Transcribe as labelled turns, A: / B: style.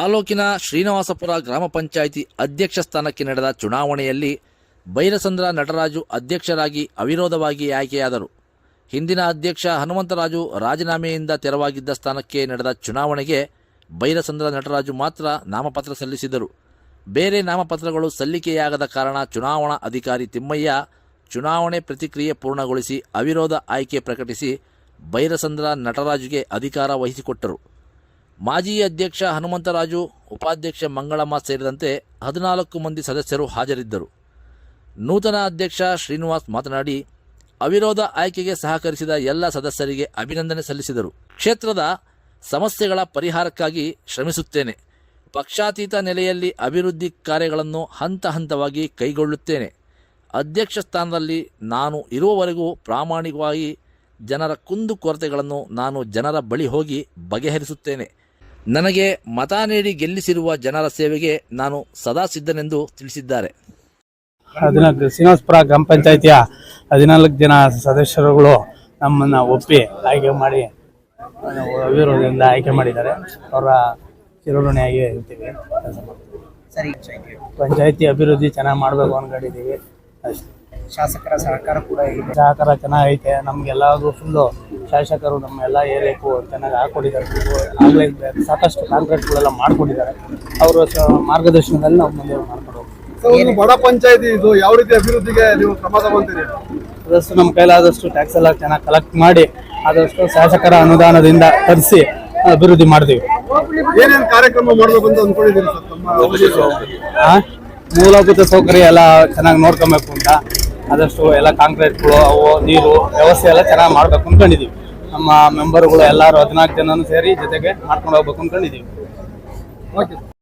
A: ತಾಲೂಕಿನ ಶ್ರೀನಿವಾಸಪುರ ಗ್ರಾಮ ಪಂಚಾಯಿತಿ ಅಧ್ಯಕ್ಷ ಸ್ಥಾನಕ್ಕೆ ನಡೆದ ಚುನಾವಣೆಯಲ್ಲಿ ಬೈರಸಂದ್ರ ನಟರಾಜು ಅಧ್ಯಕ್ಷರಾಗಿ ಅವಿರೋಧವಾಗಿ ಆಯ್ಕೆಯಾದರು. ಹಿಂದಿನ ಅಧ್ಯಕ್ಷ ಹನುಮಂತರಾಜು ರಾಜೀನಾಮೆಯಿಂದ ತೆರವಾಗಿದ್ದ ಸ್ಥಾನಕ್ಕೆ ನಡೆದ ಚುನಾವಣೆಗೆ ಬೈರಸಂದ್ರ ನಟರಾಜು ಮಾತ್ರ ನಾಮಪತ್ರ ಸಲ್ಲಿಸಿದರು ಬೇರೆ ನಾಮಪತ್ರಗಳು ಸಲ್ಲಿಕೆಯಾಗದ ಕಾರಣ ಚುನಾವಣಾ ಅಧಿಕಾರಿ ತಿಮ್ಮಯ್ಯ ಚುನಾವಣೆ ಪ್ರತಿಕ್ರಿಯೆ ಪೂರ್ಣಗೊಳಿಸಿ ಅವಿರೋಧ ಆಯ್ಕೆ ಪ್ರಕಟಿಸಿ ಬೈರಸಂದ್ರ ನಟರಾಜುಗೆ ಅಧಿಕಾರ ವಹಿಸಿಕೊಟ್ಟರು. ಮಾಜಿ ಅಧ್ಯಕ್ಷ ಹನುಮಂತರಾಜು, ಉಪಾಧ್ಯಕ್ಷ ಮಂಗಳಮ್ಮ ಸೇರಿದಂತೆ ಹದಿನಾಲ್ಕು ಮಂದಿ ಸದಸ್ಯರು ಹಾಜರಿದ್ದರು. ನೂತನ ಅಧ್ಯಕ್ಷ ಶ್ರೀನಿವಾಸ್ ಮಾತನಾಡಿ, ಅವಿರೋಧ ಆಯ್ಕೆಗೆ ಸಹಕರಿಸಿದ ಎಲ್ಲ ಸದಸ್ಯರಿಗೆ ಅಭಿನಂದನೆ ಸಲ್ಲಿಸಿದರು. ಕ್ಷೇತ್ರದ ಸಮಸ್ಯೆಗಳ ಪರಿಹಾರಕ್ಕಾಗಿ ಶ್ರಮಿಸುತ್ತೇನೆ. ಪಕ್ಷಾತೀತ ನೆಲೆಯಲ್ಲಿ ಅಭಿವೃದ್ಧಿ ಕಾರ್ಯಗಳನ್ನು ಹಂತ ಹಂತವಾಗಿ ಕೈಗೊಳ್ಳುತ್ತೇನೆ. ಅಧ್ಯಕ್ಷ ಸ್ಥಾನದಲ್ಲಿ ನಾನು ಇರುವವರೆಗೂ ಪ್ರಾಮಾಣಿಕವಾಗಿ ಜನರ ಕುಂದು ಕೊರತೆಗಳನ್ನು ನಾನು ಜನರ ಬಳಿ ಹೋಗಿ ಬಗೆಹರಿಸುತ್ತೇನೆ. ನನಗೆ ಮತ ನೀಡಿ ಗೆಲ್ಲಿಸಿರುವ ಜನರ ಸೇವೆಗೆ ನಾನು ಸದಾ ಸಿದ್ಧನೆಂದು ತಿಳಿಸಿದ್ದಾರೆ.
B: ಹದಿನಾಲ್ಕು ಶ್ರೀನಿವಾಸಪುರ ಗ್ರಾಮ ಪಂಚಾಯಿತಿಯ ಹದಿನಾಲ್ಕು ಜನ ಸದಸ್ಯರುಗಳು ನಮ್ಮನ್ನು ಒಪ್ಪಿ ಆಯ್ಕೆ ಮಾಡಿ ಅಭಿವೃದ್ಧಿಯಿಂದ ಅವಿರೋಧದಿಂದ ಆಯ್ಕೆ ಮಾಡಿದ್ದಾರೆ. ಅವರ ಚಿರಋಣಿಯಾಗಿ ಇರ್ತೀವಿ ಕೆಲಸ ಮಾಡ್ತೀವಿ.
C: ಸರಿ.
B: ಪಂಚಾಯತಿ ಅಭಿವೃದ್ಧಿ ಚೆನ್ನಾಗಿ ಮಾಡಬೇಕು ಅನ್ಕೊಂಡಿದ್ದೀವಿ. ಅಷ್ಟೇ.
C: ಶಾಸಕರ ಸಹಕಾರ ಕೂಡ ಇದೆ.
B: ಸಹಕಾರ ಚೆನ್ನಾಗೈತೆ. ನಮ್ಗೆಲ್ಲರಿಗೂ ಫುಲ್ಲು ಶಾಸಕರು ನಮ್ಮ ಎಲ್ಲ ಏರಿಯಾಕ್ಕೂ ಚೆನ್ನಾಗಿ ಹಾಕ್ಕೊಟ್ಟಿದ್ದಾರೆ ಆಗಲೇ ಸಾಕಷ್ಟು ಕಾಂಕ್ರೀಟ್ಗಳೆಲ್ಲ ಮಾಡ್ಕೊಟ್ಟಿದ್ದಾರೆ. ಅವರ ಮಾರ್ಗದರ್ಶನದಲ್ಲಿ ನಾವು ಮುಂದೆ ಮಾಡ್ಕೊಂಡು ಹೋಗ್ತೀವಿ
D: ಸರ್, ಬಡ ಪಂಚಾಯತಿ ಇದು ಯಾವ ರೀತಿ ಅಭಿವೃದ್ಧಿಗೆ ನೀವು ಕ್ರಮ ತಗೊಂತೀರಿ
B: ಆದಷ್ಟು ನಮ್ಮ ಕೈಲಾದಷ್ಟು ಟ್ಯಾಕ್ಸ್ ಎಲ್ಲ ಚೆನ್ನಾಗಿ ಕಲೆಕ್ಟ್ ಮಾಡಿ ಆದಷ್ಟು ಶಾಸಕರ ಅನುದಾನದಿಂದ ತರಿಸಿ ಅಭಿವೃದ್ಧಿ ಮಾಡ್ತೀವಿ.
D: ಏನೇನು ಕಾರ್ಯಕ್ರಮ ಮಾಡಬೇಕು ಅಂತ ಅಂದ್ಕೊಂಡಿದ್ದೀನಿ ಸರ್? ತಮ್ಮ
B: ಮೂಲಭೂತ ಸೌಕರ್ಯ ಎಲ್ಲ ಚೆನ್ನಾಗಿ ನೋಡ್ಕೊಬೇಕು ಅಂತ. ಆದಷ್ಟು ಎಲ್ಲ ಕಾಂಕ್ರೀಟ್ಗಳು ಅವು ನೀರು ವ್ಯವಸ್ಥೆ ಎಲ್ಲ ಚೆನ್ನಾಗಿ ಮಾಡ್ಬೇಕು ಅಂದ್ಕೊಂಡಿದ್ದೀವಿ ನಮ್ಮ ಮೆಂಬರ್ಗಳು ಎಲ್ಲರೂ ಹದಿನಾಲ್ಕು ಜನನೂ ಸೇರಿ ಜೊತೆಗೆ ಮಾಡ್ಕೊಂಡು ಹೋಗ್ಬೇಕು ಅಂದ್ಕೊಂಡಿದ್ದೀವಿ
D: ಓಕೆ